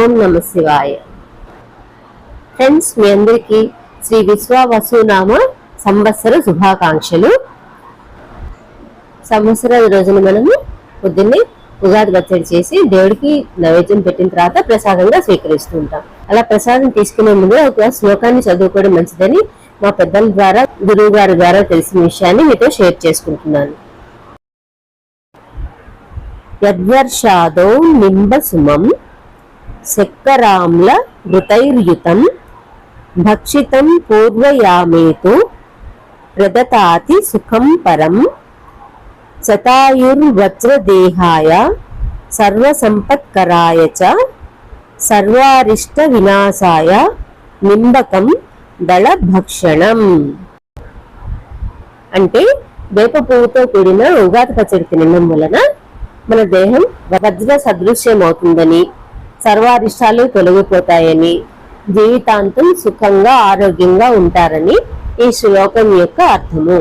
ఓం నమ శివాయ. ఫ్రెండ్స్ మీ అందరికీ శ్రీ విశ్వావసునామ సంవత్సర శుభాకాంక్షలు. సంవత్సరాల రోజున మనము పొద్దున్నే ఉగాది పచ్చడి చేసి దేవుడికి నైవేద్యం పెట్టిన తర్వాత ప్రసాదంగా స్వీకరిస్తూ ఉంటాం. అలా ప్రసాదం తీసుకునే ముందు ఒక శ్లోకాన్ని చదువుకోవడం మంచిదని మా పెద్దల ద్వారా గురువు గారి ద్వారా తెలిసిన విషయాన్ని మీతో షేర్ చేసుకుంటున్నాను. యద్వర్షాదో నింబసుమం శక్కరామ్ల ఋతైర్యుతం భక్షితం పూర్వయామేతు ప్రదతాతి సుఖం పరం శతాయుర్వజ్రదేహాయ సర్వసంపత్కరాయ చ సర్వారిష్ట వినాశాయ నింబకం దళభక్షణం. అంటే వేప పువ్వుతో కూడిన ఉగాది పచ్చడి తినడం వలన మన దేహం వజ్ర సదృశ్యం అవుతుందని సర్వారిష్టాలు తొలగిపోతాయని జీవితాంతం సుఖంగా ఆరోగ్యంగా ఉంటారని ఈ శ్లోకం యొక్క అర్థము.